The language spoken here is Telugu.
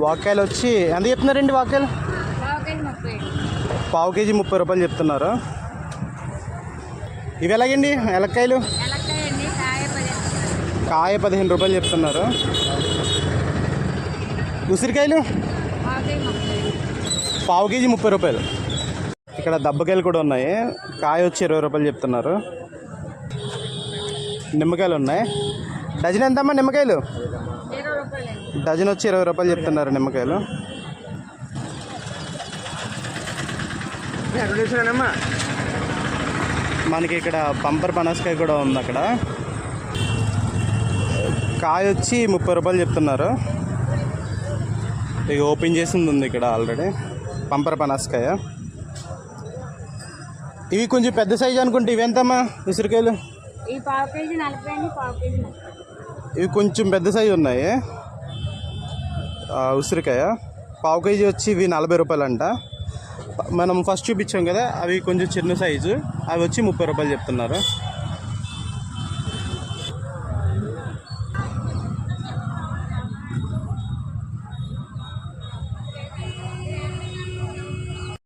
వాకాయలు వచ్చి ఎంత చెప్తున్నారండి వాకాయలు? పావు కేజీ ముప్పై రూపాయలు చెప్తున్నారు. ఇవి ఎలాగండి? ఎలక్కాయలు? కాయ పదిహేను. రూపాయలు చెప్తున్నారు. ఉసిరికాయలు? పావు కేజీ ముప్పై రూపాయలు. ఇక్కడ దబ్బకాయలు కూడా ఉన్నాయి. కాయ వచ్చి ఇరవై రూపాయలు చెప్తున్నారు. నిమ్మకాయలు ఉన్నాయి. డజన్ ఎంతమ్మా నిమ్మకాయలు? డజన్ వచ్చి ఇరవై రూపాయలు చెప్తున్నారు నిమ్మకాయలు. మనకి ఇక్కడ పంపర్ పనసకాయ కూడా ఉంది అక్కడ. కాయ వచ్చి ముప్పై రూపాయలు చెప్తున్నారు. ఇక ఓపెన్ చేసింది ఉంది ఇక్కడ ఆల్రెడీ పంపర్ పనసకాయ ఇవి కొంచెం పెద్ద సైజు అనుకుంటే ఇవి ఎంతమ్మా ఉసిరికాయలు? ఇవి కొంచెం పెద్ద సైజు ఉన్నాయి. ఉసిరికాయ. పావు కేజీ వచ్చి ఇవి నలభై రూపాయలంట. మనం ఫస్ట్ చూపించాం కదా అవి కొంచెం చిన్న సైజు. అవి వచ్చి ముప్పై రూపాయలు చెప్తున్నారు.